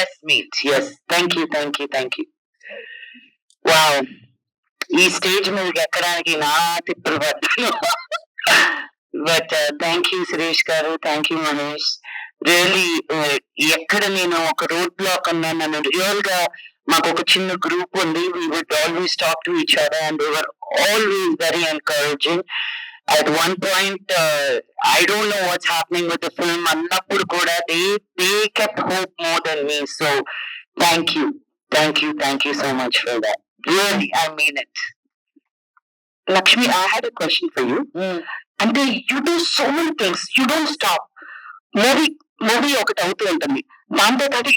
Press meet Yes, thank you thank you thank you wow ఈ stage మీదకి ఎక్కడానికి నా తిప్పులు పడతాను బట్ థ్యాంక్ యూ సురేష్ గారు. థ్యాంక్ యూ మనీష్ రియలీ ఎక్కడ నేను ఒక రోడ్ బ్లాక్ అన్నా నన్ను రియల్గా మాకు ఒక చిన్న గ్రూప్ ఉంది. We would always talk to each other and were always very encouraging at one point I don't know what's happening with the film అన్నప్పుడు కూడా they they kept hope more than me so thank you thank you thank you so much for that really I mean it Lakshmi I had a question for you అంటే you do so many things you don't stop movie movie ఒకటి అవుతూ ఉంటుంది. దాంతో పాటు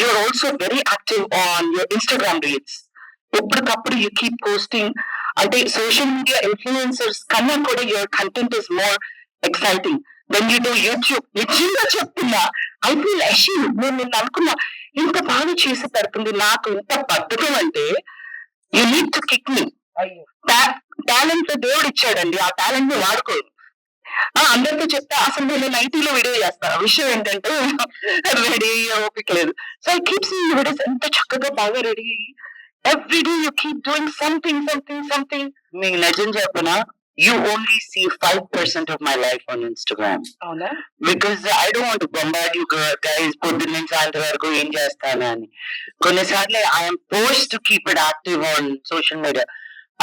you're also very active on your Instagram reels ఎప్పటికప్పుడు you keep posting అంటే social media influencers కన్నా కూడా your content is more exciting than you do YouTube నిజంగా చెప్తున్నా ఐ ఫీల్ అషీవ్ నేను నిన్న అనుకున్నా ఇంత బాగా చేసి పెడుతుంది నాకు ఇంత బద్ధకం అంటే you need to kick me talent దేవుడు ఇచ్చాడండి ఆ టాలెంట్ని వాడుకోరు ఆ, అందరితో చెప్తా అసలు నేను నైటీలో వీడియో చేస్తాను. విషయం ఏంటంటే రెడీ ఓపిక లేదు. So I keep see videos ఎంత చక్కగా బాగా ready every day you keep doing something something something మీకు నిజం చెప్పనా you only see five percent of my life on Instagram అవునా because I don't bombard you guys పొద్దున్న నుంచి సాయంత్రం వరకు ఏం చేస్తాను అని కొన్నిసార్లు I'm force to keep it active on social media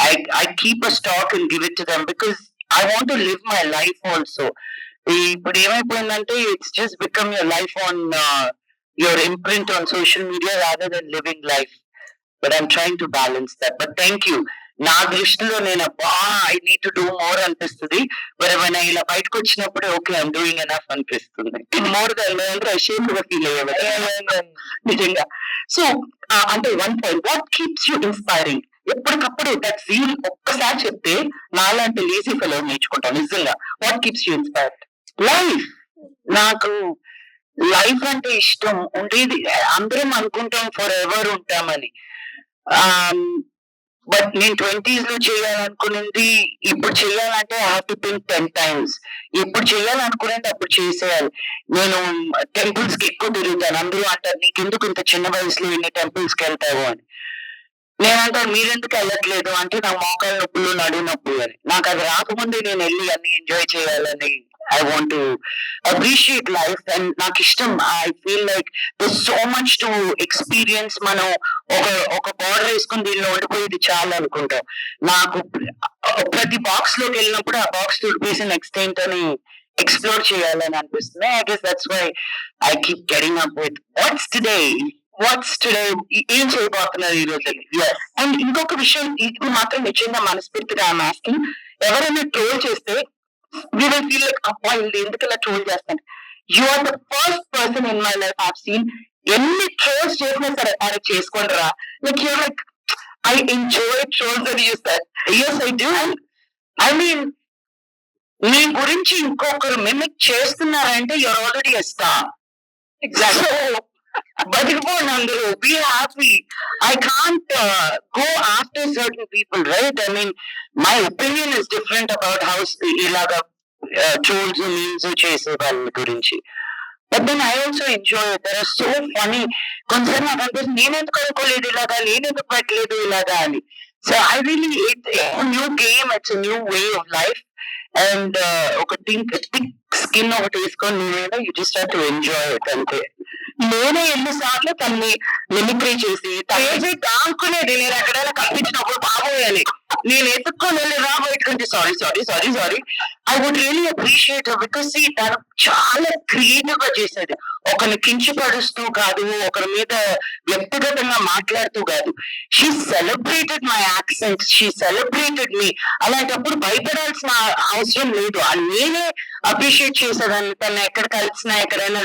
I I keep a stock and give it to them because I want live my life also ఇప్పుడు ఏమైపోయిందంటే it's just become your life on your imprint on social media rather than living life but I'm trying to balance that but thank you నా దృష్టిలో నేను అబ్బా I need to do more అనిపిస్తుంది. మరి మన ఇలా బయటకు వచ్చినప్పుడు ఓకే ఐమ్ డూయింగ్ ఎనఫ్ అనిపిస్తుంది. మోర్ నిజంగా. సో అంటే one point what keeps you inspiring ఎప్పటికప్పుడు దట్ ఫీల్ ఒక్కసారి చెప్తే నాలాంటి లేజీ ఫెలో నేర్చుకుంటాను నిజంగా. What keeps you inspired life నాకు లైఫ్ అంటే ఇష్టం. ఉండేది అందరం అనుకుంటాం ఫర్ ఎవర్ ఉంటామని. Um, బట్ నేను ట్వంటీస్లో చేయాలనుకునేది ఇప్పుడు చేయాలంటే I have to think ten times ఇప్పుడు చేయాలనుకునేది అప్పుడు చేసేయాలి. నేను టెంపుల్స్కి ఎక్కువ తిరుగుతాను. అందరూ అంటారు నీకెందుకు ఇంత చిన్న వయసులో ఇన్ని టెంపుల్స్కి వెళ్తావు? అని. నేనంటాను మీరెందుకు వెళ్ళట్లేదు? అంటే నాకు మోకాల నొప్పులు నడుము నొప్పులు అని. నాకు అది రాకముందే నేను వెళ్ళి అన్ని ఎంజాయ్ చేయాలని I want to appreciate life and నాకు ఇష్టం. I feel like so much to experience మనం ఒక ఒక బార్డర్ వేసుకుని దీనిలో ఉండిపోయేది చాలా అనుకుంటాం. నాకు ప్రతి బాక్స్లోకి వెళ్ళినప్పుడు ఆ బాక్స్ తుడిపేసి నెక్స్ట్ ఏంటని ఎక్స్ప్లోర్ చేయాలని అనిపిస్తుంది. I guess that's why I keep getting up with what's today what's today ఏం చేయబోతున్నారు ఈ రోజు? అండ్ ఇంకొక విషయం ఇది మాత్రం నిజంగా మనస్ఫూర్తిగా ఐఎమ్ ఎవరైనా ట్రోల్ చేస్తే వీ విల్ ఫీల్ లైక్ అబ్బా వీళ్ళు ఎందుకు ఇలా ట్రోల్ చేస్తారు you are the first person in my life have seen ఎన్ని ట్రోల్స్ చేసినా సరే అరే చేసుకోండి రా. Like you're like I enjoy trolls అని చూస్తారు yes I do I mean మీ గురించి ఇంకొకరు మిమిక్ చేస్తున్నారంటే you're already a star so బతికిపోండి అందరూ be happy I can't go after certain people right I mean my opinion is different about house ఇలాగా trolls means చేసే వాళ్ళ గురించి. But then I also enjoy there are so funny కొంచెం నాకు అనిపిస్తుంది నేనెందుకు అనుకోలేదు ఇలాగా నేనెందుకు పెట్టలేదు ఇలాగా అని. So I really it new game it's new way of life and ఒక థింక్ థిక్ స్కిన్ ఒకటి వేసుకొని నేను you just have to enjoy it అంతే. నేనే ఎన్నిసార్లు తన్ని మిమిక్రీ చేసి చేసి దాక్కునేది నేను ఎక్కడైనా కనిపించినప్పుడు బాబోయాలి నేను ఎత్తుక్కొని వెళ్ళి రా బయటకుంటే sorry sorry sorry sorry I would really appreciate because తను చాలా క్రియేటివ్గా చేసేది. ఒకరిని కించపరుస్తూ కాదు ఒకరి మీద వ్యక్తిగతంగా మాట్లాడుతూ కాదు. She celebrated my accent she celebrated me అలాంటప్పుడు భయపడాల్సిన అవసరం లేదు. నేనే అప్రిషియేట్ చేసేదాన్ని. తను ఎక్కడ కలిసినా ఎక్కడైనా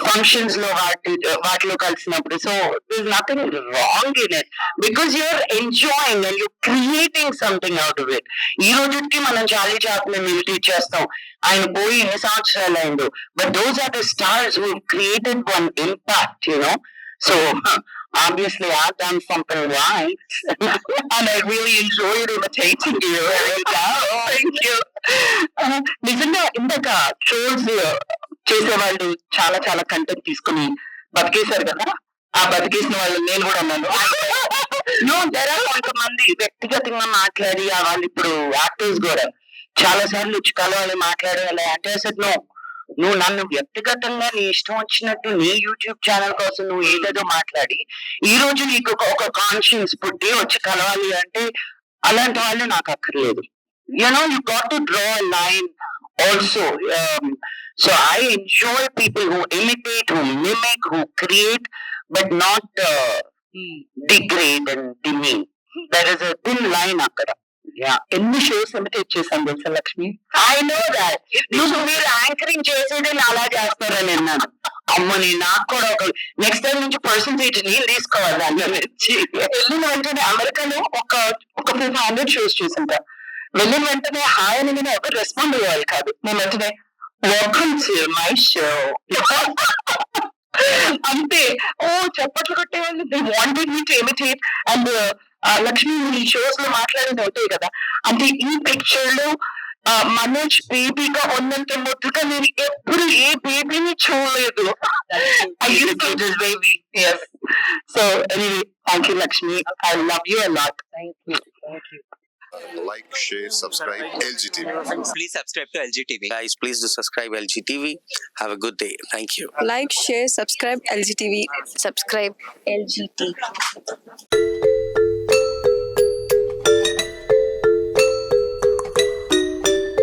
ఫంక్షన్స్లో వాటి వాటిలో కలిసినప్పుడు so this nothing wrong in it because you're enjoying and you creating something out of it ఈ రోజుకి మనం చాలీ చాప్ని మిలిటేట్ చేస్తాం. ఆయన పోయి ఎన్ని సంవత్సరాలు అయిందో. But those are the stars who created one impact you know so obviously I've done something right. And I really enjoyed imitating you. Thank you. Uh, నిజంగా ఇందాక ట్రోల్స్ చేసేవాళ్ళు చాలా చాలా కంటెంట్ తీసుకుని బతికేశారు కదా. ఆ బతికేసిన వాళ్ళు నేను కూడా అన్నాను కొంతమంది వ్యక్తిగతంగా మాట్లాడి ఆ వాళ్ళు ఇప్పుడు యాక్టర్స్ కూడా చాలా సార్లు వచ్చి కలవాలి మాట్లాడాలి అంటే అసలు నో నువ్వు నన్ను వ్యక్తిగతంగా నీ ఇష్టం వచ్చినట్టు నీ యూట్యూబ్ ఛానల్ కోసం నువ్వు ఏదేదో మాట్లాడి ఈ రోజు నీకు ఒక- ఒక కాన్షియన్స్ పుట్టి వచ్చి కలవాలి అంటే అలాంటి వాళ్ళు నాకు అక్కర్లేదు. You know you got to draw line also so I enjoy people who imitate who mimic who create but not degrade and demean there is a thin line అక్కడ. ఎన్ని షోస్ ఇమిటేట్ చేశాను తెలుసా లక్ష్మి? ఐ నో దాట్ నువ్వు మీరు anchoring చేసేది అలా చేస్తారని విన్నాను అమ్మని నాకు కూడా ఒక నెక్స్ట్ టైం నుంచి పర్సంటేజ్ నేను తీసుకోవాలి దాంట్లో నుంచి వెళ్ళిన వెంటనే అమెరికాలో ఒక ఒక ఫిఫ్ హండ్రెడ్ షోస్ చూసింటా. వెళ్ళిన వెంటనే హాయ్ అని నేను ఎవరు రెస్పాండ్ అయ్యేవాళ్ళు కాదు. నేను వెంటనే వెల్కమ్ టు మై షో అంతే. ఓ చప్పట్లు కొట్టేవాళ్ళు they wanted me to imitate and Lakshmi ఈ షోస్లో మాట్లాడేది ఉంటాయి కదా. అంటే ఈ పిక్చర్లో మనోజ్ బేబీగా ఉన్నంత ముద్దుగా నేను ఎప్పుడు ఏ బేబీని చూడలేదు. Baby so anyway thank you Lakshmi I love you a lot thank you thank you like, share, subscribe, LGTV. Please subscribe to LGTV. Guys, please do subscribe LGTV. Have a good day. Thank you. like, share, subscribe LGTV. subscribe LGT.